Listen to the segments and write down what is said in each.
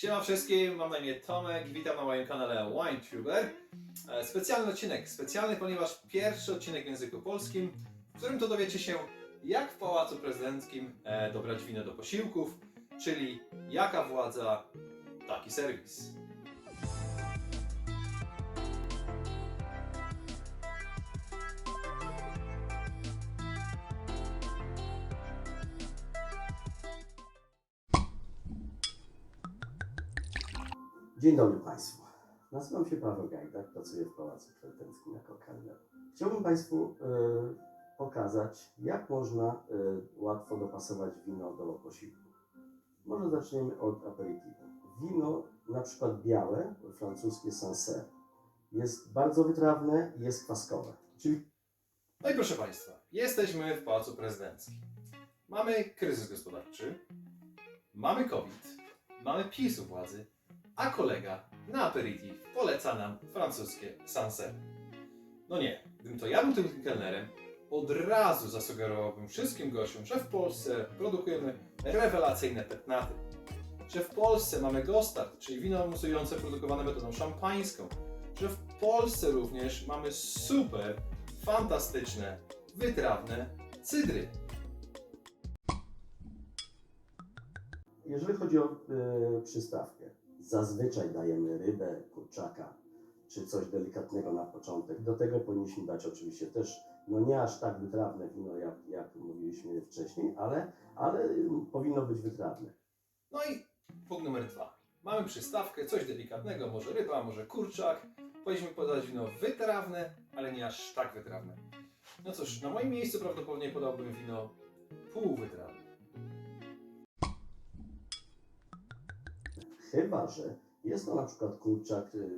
Siema wszystkim, mam na imię Tomek, witam na moim kanale WineTuber. E, Specjalny odcinek, specjalny, ponieważ pierwszy odcinek w języku polskim, w którym to dowiecie się, jak w Pałacu Prezydenckim e, dobrać wino do posiłków, czyli jaka władza, taki serwis. Dzień dobry Państwu. Nazywam się Paweł Gajdak, pracuję w Pałacu Prezydenckim jako kelner. Chciałbym Państwu e, pokazać, jak można e, łatwo dopasować wino do posiłku. Może zaczniemy od aperitivu. Wino, na przykład białe, francuskie Sancerre, jest bardzo wytrawne i jest kwaskowe. Czyli No i proszę Państwa, jesteśmy w Pałacu Prezydenckim. Mamy kryzys gospodarczy, mamy COVID, mamy PiS u władzy, a kolega na aperitif poleca nam francuskie Sancerre. No nie, gdybym to ja był tym kelnerem, od razu zasugerowałbym wszystkim gościom, że w Polsce produkujemy rewelacyjne petnaty. Że w Polsce mamy Gostard, czyli wino musujące produkowane metodą szampańską. Że w Polsce również mamy super, fantastyczne, wytrawne cydry. jeżeli chodzi o e, przystawkę, zazwyczaj dajemy rybę, kurczaka czy coś delikatnego na początek. Do tego powinniśmy dać oczywiście też, no nie aż tak wytrawne wino, jak, jak mówiliśmy wcześniej, ale, ale powinno być wytrawne. No i punkt numer dwa. Mamy przystawkę, coś delikatnego, może ryba, może kurczak. Powinniśmy podać wino wytrawne, ale nie aż tak wytrawne. No cóż, na moim miejscu prawdopodobnie podałbym wino półwytrawne. Chyba, że jest to na przykład kurczak y,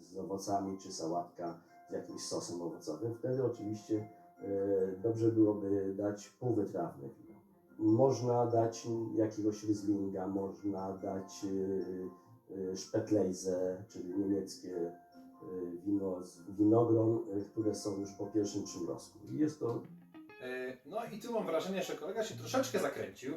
z owocami czy sałatka z jakimś sosem owocowym. Wtedy oczywiście y, dobrze byłoby dać półwytrawne wino. Można dać jakiegoś Rieslinga, można dać y, Spätlejse, czyli niemieckie wino z winogron, które są już po pierwszym przymrozku. Jest to Yy, No i tu mam wrażenie, że kolega się troszeczkę zakręcił.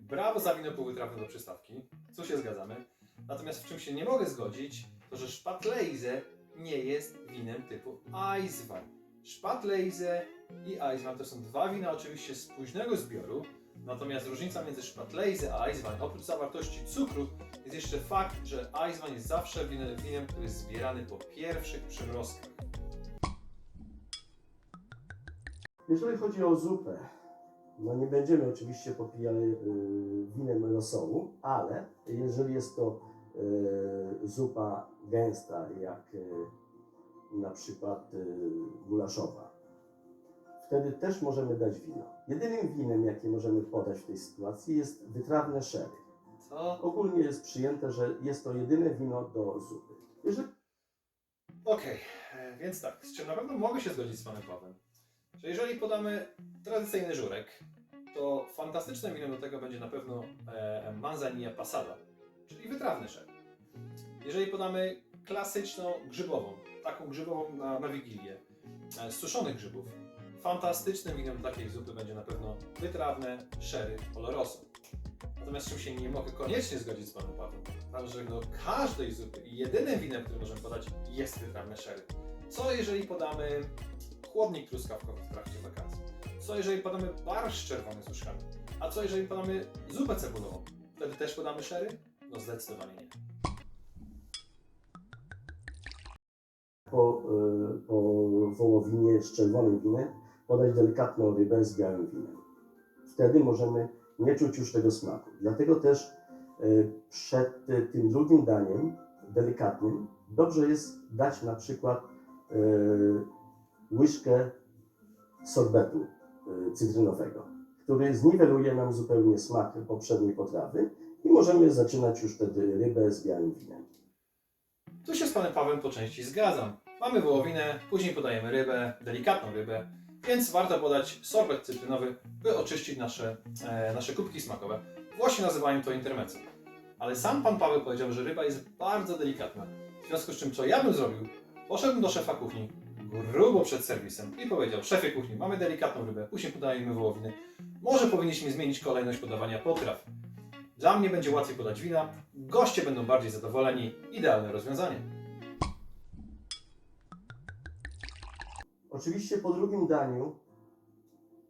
Brawo za wino półwytrawne do przystawki. Tu się zgadzamy. Natomiast w czym się nie mogę zgodzić, to że Spatlejze nie jest winem typu Eiswein. Spatlejze i Eiswein to są dwa wina oczywiście z późnego zbioru. Natomiast różnica między Spatlejze a Eiswein, oprócz zawartości cukru, jest jeszcze fakt, że Eiswein jest zawsze winem, winem który jest zbierany po pierwszych przymrozkach. Jeżeli chodzi o zupę, no nie będziemy oczywiście popijali y, winem rosołu, ale jeżeli jest to y, zupa gęsta, jak y, na przykład gulaszowa, wtedy też możemy dać wino. Jedynym winem, jakie możemy podać w tej sytuacji jest wytrawne sherry. Co? Ogólnie jest przyjęte, że jest to jedyne wino do zupy. Jeżeli Okej, e, więc tak, z czym na pewno mogę się zgodzić z panem Pawłem, że jeżeli podamy tradycyjny żurek, to fantastycznym winem do tego będzie na pewno e, Manzanilla Passata, czyli wytrawny szer. Jeżeli podamy klasyczną grzybową, taką grzybową na, na Wigilię, e, z suszonych grzybów, fantastycznym winem do takiej zupy będzie na pewno wytrawne sherry Oloroso. Natomiast czym się nie mogę koniecznie zgodzić z panem Pawłem, to że do każdej zupy jedynym winem, który możemy podać jest wytrawne sherry. Co jeżeli podamy chłodnik truskawkowy w trakcie wakacji? Co jeżeli podamy barszcz czerwony z uszkami? A co jeżeli podamy zupę cebulową? Wtedy też podamy sherry? No zdecydowanie nie. po, y, po wołowinie z czerwonym winem podać delikatną rybę z białym winem. Wtedy możemy nie czuć już tego smaku. Dlatego też y, przed y, tym drugim daniem, delikatnym, dobrze jest dać na przykład y, łyżkę sorbetu cytrynowego, który zniweluje nam zupełnie smak poprzedniej potrawy i możemy zaczynać już wtedy rybę z białym winem. Tu się z panem Pawłem po części zgadzam. Mamy wołowinę, później podajemy rybę, delikatną rybę, więc warto podać sorbet cytrynowy, by oczyścić nasze, e, nasze kubki smakowe. Włosi nazywają to intermezzo. Ale sam pan Paweł powiedział, że ryba jest bardzo delikatna. W związku z czym, co ja bym zrobił, poszedłbym do szefa kuchni grubo przed serwisem i powiedział, szefie kuchni, mamy delikatną rybę, później podajemy wołowiny. Może powinniśmy zmienić kolejność podawania potraw. Dla mnie będzie łatwiej podać wina, goście będą bardziej zadowoleni. Idealne rozwiązanie. Oczywiście po drugim daniu,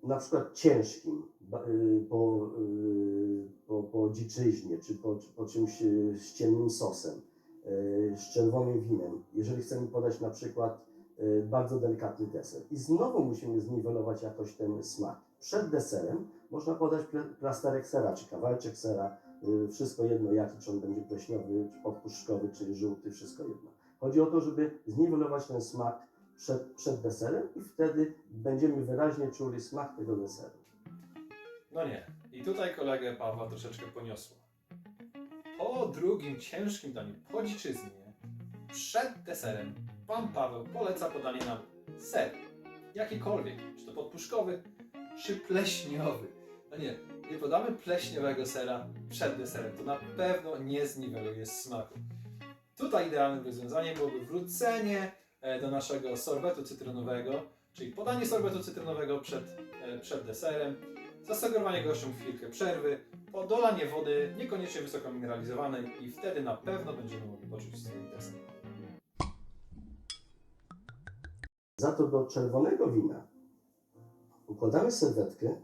na przykład ciężkim, y, po, y, po, po dziczyźnie, czy po, po czymś y, z ciemnym sosem, z czerwonym winem, jeżeli chcemy podać na przykład bardzo delikatny deser. I znowu musimy zniwelować jakoś ten smak. Przed deserem można podać pla- plasterek sera, czy kawałeczek sera, wszystko jedno jaki, czy on będzie pleśniowy, czy podpuszczkowy, czy żółty, wszystko jedno. Chodzi o to, żeby zniwelować ten smak przed, przed deserem i wtedy będziemy wyraźnie czuli smak tego deseru. No nie. I tutaj kolegę Pawła troszeczkę poniosło. Po drugim ciężkim daniu, po dziczyznie, przed deserem, pan Paweł poleca podanie nam ser. Jakikolwiek, czy to podpuszkowy, czy pleśniowy. No nie, nie podamy pleśniowego sera przed deserem. To na pewno nie zniweluje smaku. Tutaj idealnym rozwiązaniem byłoby wrócenie do naszego sorbetu cytrynowego, czyli podanie sorbetu cytrynowego przed, e, przed deserem, zasugerowanie gościom chwilkę przerwy, podolanie wody niekoniecznie wysoko mineralizowanej i wtedy na pewno będziemy mogli poczuć swój deser. Za to do czerwonego wina układamy serwetkę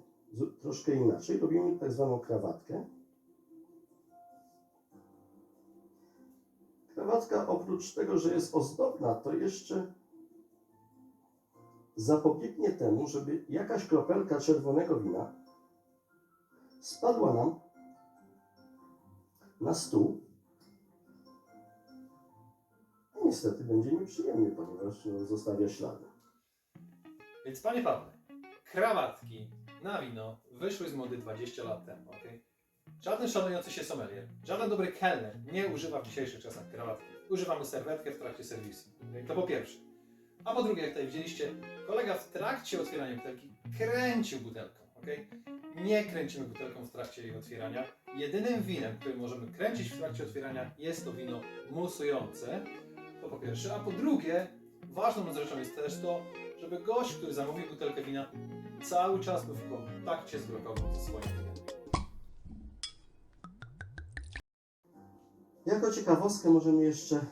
troszkę inaczej. Robimy tak zwaną krawatkę. Krawatka oprócz tego, że jest ozdobna, to jeszcze zapobiegnie temu, żeby jakaś kropelka czerwonego wina spadła nam na stół. I niestety będzie nieprzyjemnie, ponieważ no, zostawia ślady. Więc panie Pawle, krawatki na wino wyszły z mody 20 lat temu, ok? Żaden szanujący się sommelier, żaden dobry kelner nie używa w dzisiejszych czasach krawatki. Używamy serwetkę w trakcie serwisu. To po pierwsze. A po drugie, jak tutaj widzieliście, kolega w trakcie otwierania butelki kręcił butelką, ok? Nie kręcimy butelką w trakcie jej otwierania. Jedynym winem, który możemy kręcić w trakcie otwierania jest to wino musujące. To po pierwsze. A po drugie, ważną rzeczą jest też to, żeby gość, który zamówił butelkę wina, cały czas był w kontakcie z brokową ze swoim Jako ciekawostkę możemy jeszcze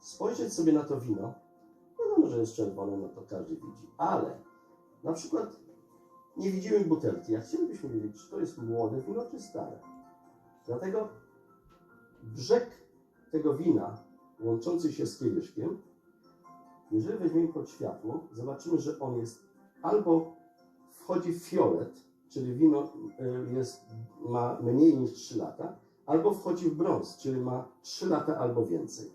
spojrzeć sobie na to wino. Wiadomo, że jest czerwone, no to każdy widzi. Ale na przykład nie widzimy butelki, a chcielibyśmy wiedzieć, czy to jest młode wino, czy stare. Dlatego brzeg tego wina łączący się z kieliszkiem, jeżeli weźmiemy pod światło, zobaczymy, że on jest albo wchodzi w fiolet, czyli wino y, jest, ma mniej niż 3 lata, albo wchodzi w brąz, czyli ma 3 lata albo więcej.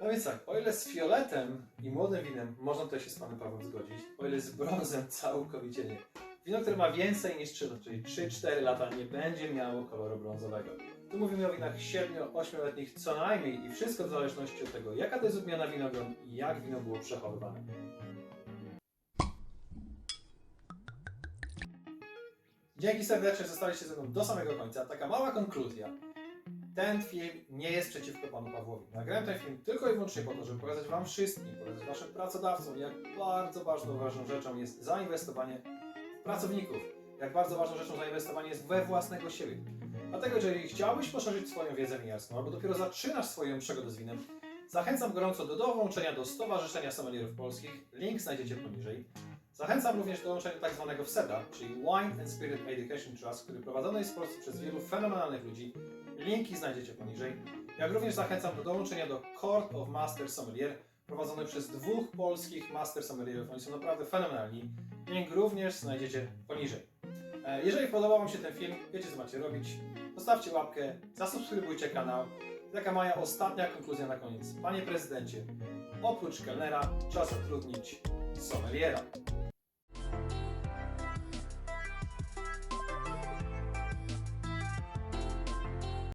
No więc tak, o ile z fioletem i młodym winem można tutaj się z panem Pawłem zgodzić, o ile z brązem całkowicie nie. Wino, które ma więcej niż 3, czyli 3-4 lata, nie będzie miało koloru brązowego. Tu mówimy o winach 7-8-letnich co najmniej i wszystko w zależności od tego, jaka to jest odmiana winogron i jak wino było przechowywane. Dzięki serdecznie, zostaliście ze mną do samego końca. Taka mała konkluzja. Ten film nie jest przeciwko panu Pawłowi. Nagrałem ten film tylko i wyłącznie po to, żeby pokazać wam wszystkim, pokazać waszym pracodawcom, jak bardzo ważną, ważną rzeczą jest zainwestowanie w pracowników. Jak bardzo ważną rzeczą zainwestowanie jest we własnego siebie. Dlatego, jeżeli chciałbyś poszerzyć swoją wiedzę winiarską, albo dopiero zaczynasz swoją przygodę z winem, zachęcam gorąco do dołączenia do Stowarzyszenia Sommelierów Polskich. Link znajdziecie poniżej. Zachęcam również do dołączenia tak zwanego WSEDA, czyli Wine and Spirit Education Trust, który prowadzony jest w Polsce przez wielu fenomenalnych ludzi. Linki znajdziecie poniżej. Jak również zachęcam do dołączenia do Court of Master Sommelier, prowadzony przez dwóch polskich Master Sommelierów. Oni są naprawdę fenomenalni. Link również znajdziecie poniżej. E, Jeżeli podobał Wam się ten film, wiecie co macie robić. Zostawcie łapkę, zasubskrybujcie kanał. Taka moja ostatnia konkluzja na koniec. Panie prezydencie, oprócz kelnera czas zatrudnić sommeliera.